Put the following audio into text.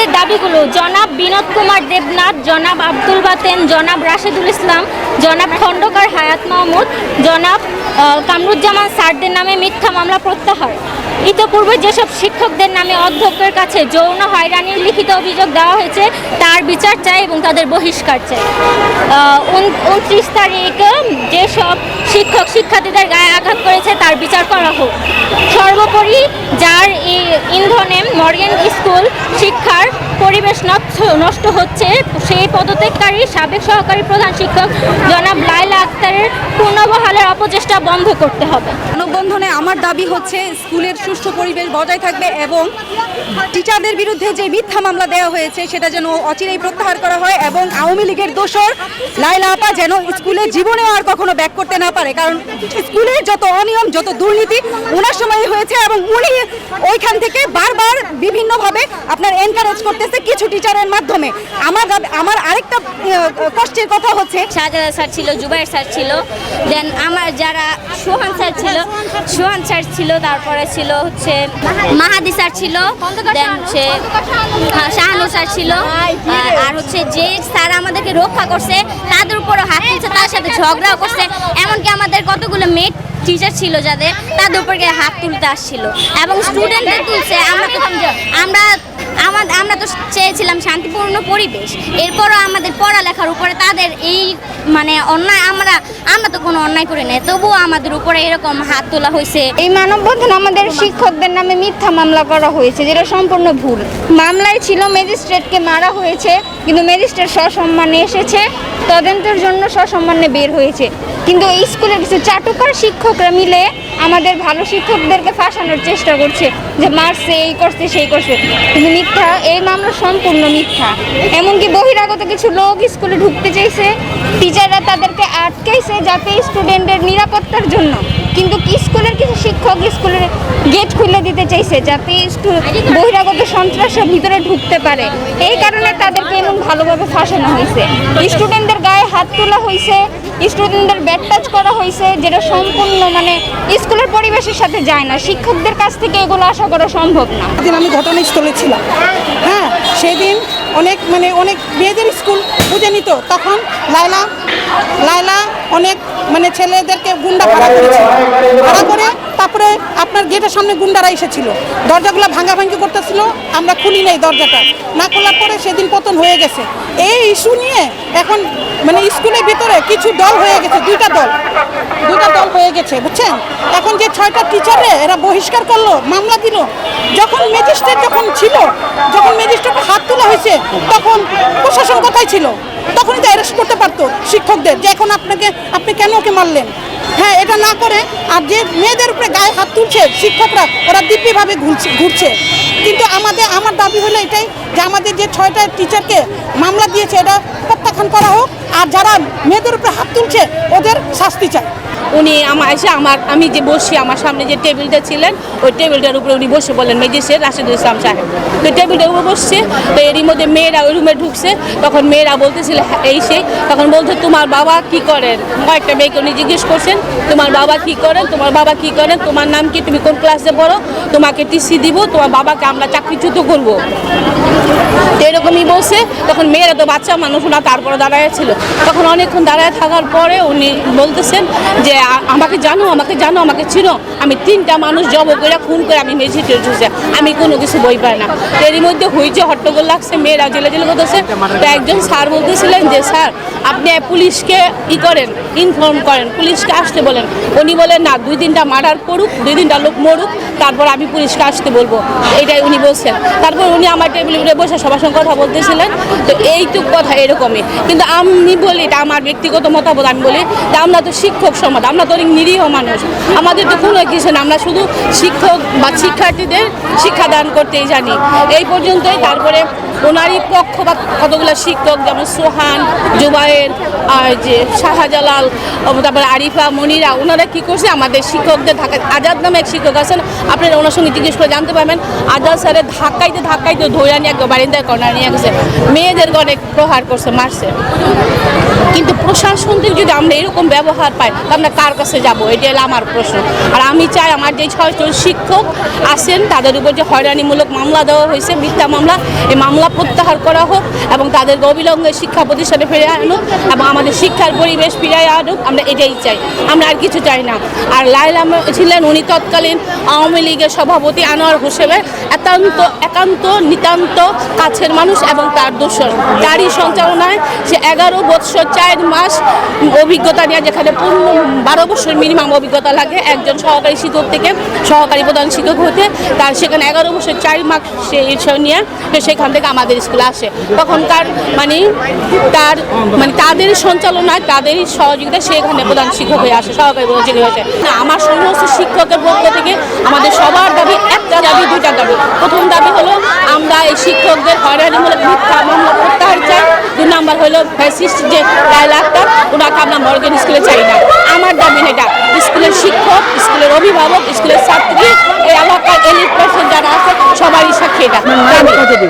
তাদের দাবিগুলো, জনাব বিনোদ কুমার দেবনাথ, জনাব আব্দুল বাতেন, জনাব রাশেদুল ইসলাম, জনাব খন্ডকার হায়াত মাহমুদ, জনাব কামরুজ্জামান স্যারদের নামে মিথ্যা মামলা প্রত্যাহার। ইতপূর্বে যেসব শিক্ষকদের নামে অধ্যক্ষের কাছে যৌন হয়রানির লিখিত অভিযোগ দেওয়া হয়েছে, তার বিচার চায় এবং তাদের বহিষ্কার চাই। উনত্রিশ তারিখে যেসব শিক্ষক শিক্ষার্থীদের গায়ে আঘাত করেছে, তার বিচার করা হোক। সর্বোপরি যার ইন্ধনে মর্গেন স্কুল শিক্ষার পরিবেশ নষ্ট হচ্ছে। সেই পদত্যাগকারী, সাবেক সহকারী প্রধান শিক্ষক জনাব লাইলা আক্তারের পূর্ণবহালের অপচেষ্টা বন্ধ করতে হবে। মানববন্ধনে আমার দাবি হচ্ছে, স্কুলের সুষ্ঠু পরিবেশ বজায় থাকবে এবং টিচারদের বিরুদ্ধে যে মিথ্যা মামলা দেওয়া হয়েছে, সেটা যেন অচিরেই প্রত্যাহার করা হয় এবং আওয়ামী লীগের দোষর লাইলা আপা যেন স্কুলে জীবনে আর কখনো ব্যাক করতে না পারে। কারণ স্কুলের যত অনিয়ম, যত দুর্নীতি ওনার সময় হয়েছে এবং উনি ওইখান থেকে বিভিন্নভাবে আপনার এনকারেজ করতেছে কিছু টিচারের মাধ্যমে। আমার আমার আরেকটা কষ্টের কথা হচ্ছে শাহজাদা স্যার ছিল, জুবাইর স্যার ছিল। দেন আমার যারা সোহান স্যার ছিল সোহান স্যার ছিল তারপরে ছিল হচ্ছে মাহাদি স্যার ছিল হচ্ছে হ্যাঁ, শাহানু স্যার ছিল আর- হচ্ছে যে স্যার আমাদেরকে রক্ষা করছে তাদের উপরও হাত তুলছে তার সাথে ঝগড়াও করছে এমনকি আমাদের কতগুলো মেয়ে টিচার ছিল যাদের তাদের উপর গিয়ে হাত তুলতে আসছিল এবং স্টুডেন্টদের তুলছে আমরা আমরা আমাদের আমরা তো চেয়েছিলাম শান্তিপূর্ণ পরিবেশ। এরপরও আমাদের পড়ালেখার উপরে তাদের এই মানে অন্যায় আমরা আমরা তো কোনো অন্যায় করি নাই। তবুও আমাদের উপরে এরকম হাত তোলা হয়েছে। এই মানববন্ধন আমাদের শিক্ষকদের নামে মিথ্যা মামলা করা হয়েছে যেটা সম্পূর্ণ ভুল। মামলায় ছিল ম্যাজিস্ট্রেটকে মারা হয়েছে কিন্তু ম্যাজিস্ট্রেট সসম্মানে এসেছে তদন্তের জন্য সসম্মানে বের হয়েছে। কিন্তু এই স্কুলের কিছু চাটুকার শিক্ষকরা মিলে আমাদের ভালো শিক্ষকদেরকে ফাঁসানোর চেষ্টা করছে যে মারছে, এই করছে, সেই করছে। কিন্তু মিথ্যা, এই মামলা সম্পূর্ণ মিথ্যা। এমনকি বহিরাগত কিছু লোক স্কুলে ঢুকতে চাইছে, টিচাররা তাদেরকে আটকাইছে যাতে স্টুডেন্টের নিরাপত্তার জন্য। কিন্তু স্কুলের কিছু শিক্ষক স্কুলের গেট খুলে দিতে চাইছে যাতে বহিরাগত সন্ত্রাসের ভিতরে ঢুকতে পারে? এই কারণে তাদেরকে এমন ভালোভাবে ফাঁসানো হয়েছে। স্টুডেন্টদের গায়ে হাত তোলা হয়েছে স্টুডেন্টদের ব্যাট টাচ করা হয়েছে যেটা সম্পূর্ণ মানে স্কুলের পরিবেশের সাথে যায় না। শিক্ষকদের কাছ থেকে এগুলো আশা করা সম্ভব না। দিন আমি ঘটনাস্থলে ছিলাম। হ্যাঁ সেদিন অনেক মানে অনেক মেয়েদের স্কুল বুঝে নিত। তখন লাইলা লাইলা অনেক মানে ছেলেদেরকে গুন্ডা ভাড়া করেছিল। ভাড়া করে তারপরে আপনার গেটের সামনে গুন্ডারা এসেছিল। দরজাগুলো ভাঙাভাঙি করতেছিল আমরা খুলি নাই দরজাটা। না খোলার পরে সেদিন পতন হয়ে গেছে। এই ইস্যু নিয়ে এখন মানে স্কুলের ভিতরে কিছু দল হয়ে গেছে দুইটা দল। দুইটা দল হয়ে গেছে বুঝছেন? এখন যে ছয়টা টিচারে এরা বহিষ্কার করল মামলা দিল যখন ম্যাজিস্ট্রেট যখন ছিল যখন ম্যাজিস্ট্রেটের হাত তোলা হয়েছে তখন প্রশাসন কোথায় ছিল? তখনই তো অ্যারেস্ট করতে পারতো শিক্ষকদের যে এখন আপনাকে মারলেন। হ্যাঁ এটা না করে আর যে মেয়েদের উপরে গায়ে হাত তুলছে, শিক্ষকরা, ওরা দিব্যভাবে ঘুরছে ঘুরছে। কিন্তু আমাদের, আমার দাবি হলো এটাই যে আমাদের যে ছয়টা টিচারকে মামলা দিয়েছে, এটা প্রত্যাখ্যান করা হোক আর যারা মেয়েদের উপরে হাত তুলছে ওদের শাস্তি চায় উনি আমার এসে আমার আমি যে বসছি আমার সামনে যে টেবিলটা ছিলেন ওই টেবিলটার উপরে উনি বসে বললেন ম্যাজিস্ট্রেট রাশিদুল ইসলাম সাহেব। তো টেবিলটার উপরে বসছে তো এরই মধ্যে মেয়েরা ওই রুমে ঢুকছে। তখন মেয়েরা বলতেছিল হ্যাঁ, এই সেই তখন বলছে তোমার বাবা কি করেন? কয়েকটা মেয়েকে উনি জিজ্ঞেস করছেন তোমার বাবা কি করেন? তোমার বাবা কি করেন? তোমার নাম কি? তুমি কোন ক্লাসে পড়ো? তোমাকে টিসি দিব তোমার বাবাকে আমরা চাকরিচ্যুত করব। এরকমই বলছে। তখন মেয়েরা তো বাচ্চা মানুষ না তারপরে দাঁড়ায় ছিল। তখন অনেকক্ষণ দাঁড়ায় থাকার পরে উনি বলতেছেন যে আমাকে জানো আমাকে জানো, আমাকে চিনো। আমি তিনটা মানুষ জব করে খুন করে আমি মেঝেতে উঠেছে আমি কোনো কিছু বই পাই না। এরই মধ্যে হইছে হট্টগোল লাগছে, মেয়েরা জেলে জেলে করতেছে তো একজন স্যার বলতেছিলেন যে, স্যার, আপনি পুলিশকে ই করেন ইনফর্ম করেন, পুলিশকে আসতে বলেন। উনি বলেন, না, দুই তিনটা মার্ডার করুক, দুই তিনটা লোক মরুক, তারপর আমি পুলিশকে আসতে বলব। এটাই উনি বলছেন। তারপর উনি আমার টেবিলে বসে সবার সঙ্গে কথা বলতেছিলেন। তো এইটুক কথা এরকমই। কিন্তু আমি বলি, এটা আমার ব্যক্তিগত মতামত, আমি বলি, যে আমরা তো শিক্ষক সমাজ, আমরা তো অনেক নিরীহ মানুষ। আমাদের তো কোনো কিছু না, আমরা শুধু শিক্ষক বা শিক্ষার্থীদের শিক্ষাদান করতেই জানি। এই পর্যন্তই, তারপরে ওনারই পক্ষ বা কতগুলো শিক্ষক, যেমন সোহান, জুবায়ের, আর যে শাহজালাল, তারপরে আরিফা, মনিরা, ওনারা কি করছে, আমাদের শিক্ষকদের ঢাকা আজাদ নামে এক শিক্ষক আছেন, আপনারা ওনার সঙ্গে জিজ্ঞেস করে জানতে পারবেন, আজাদ স্যারের ধাক্কাইতে ধাক্কাইতে ধৈরা নিয়ে একদম বারিন্দায় কর্নার নিয়ে গেছে। মেয়েদের অনেক প্রহার করছে, মারছে। কিন্তু প্রশাসন থেকে যদি আমরা এরকম ব্যবহার পাই, তো আমরা কার কাছে যাব? এটা হলো আমার প্রশ্ন। আর আমি চাই আমার যে ছয়জন শিক্ষক আছেন, তাদের উপর যে হয়রানিমূলক মামলা দেওয়া হয়েছে, মিথ্যা মামলা, এই মামলা প্রত্যাহার করা হোক এবং তাদের অবিলম্বে শিক্ষা প্রতিষ্ঠানে ফিরে আনুক এবং আমাদের শিক্ষার পরিবেশ ফিরে আনুক, আমরা এটাই চাই। আমরা আর কিছু চাই না। আর লাইলা ছিলেন, উনি তৎকালীন আওয়ামী লীগের সভাপতি আনোয়ার হোসেনের একান্ত একান্ত, নিতান্ত কাছের মানুষ এবং তার দোষর। তারই সঞ্চালনায় সে এগারো বৎসর চার মাস অভিজ্ঞতা নেওয়া যেখানে পূর্ণ বারো বছর মিনিমাম অভিজ্ঞতা লাগে একজন সহকারী শিক্ষক থেকে, সহকারী প্রধান শিক্ষক হতে। তার সেখানে এগারো বছর চার মাস সে এসব নিয়ে সেখান থেকে আমাদের স্কুলে আসে। তখনকার মানে তার মানে তাদের সঞ্চালনায় তাদেরই সহযোগিতায় সেখানে প্রধান শিক্ষক হয়ে আসে, সহকারী প্রধান শিক্ষক হয়েছে আমার সমস্ত শিক্ষকের পক্ষ থেকে আমাদের সবার দাবি, একটা দাবি, দুইটা দাবি। প্রথম দাবি হলো আমরা এই শিক্ষকদের হয়রানিমূলক মিথ্যা মামলা প্রত্যাহার চাই। দু নম্বর হলো ফ্যাসিস্ট যে লাইলা আক্তার ওনাকে আমরা মর্গেন স্কুলে চাই না। আমার দাবি এটা, স্কুলের শিক্ষক, স্কুলের অভিভাবক, স্কুলের ছাত্রী, এই এলাকার এলিট পার্সন যারা আছে, সবারই সাক্ষী এটা।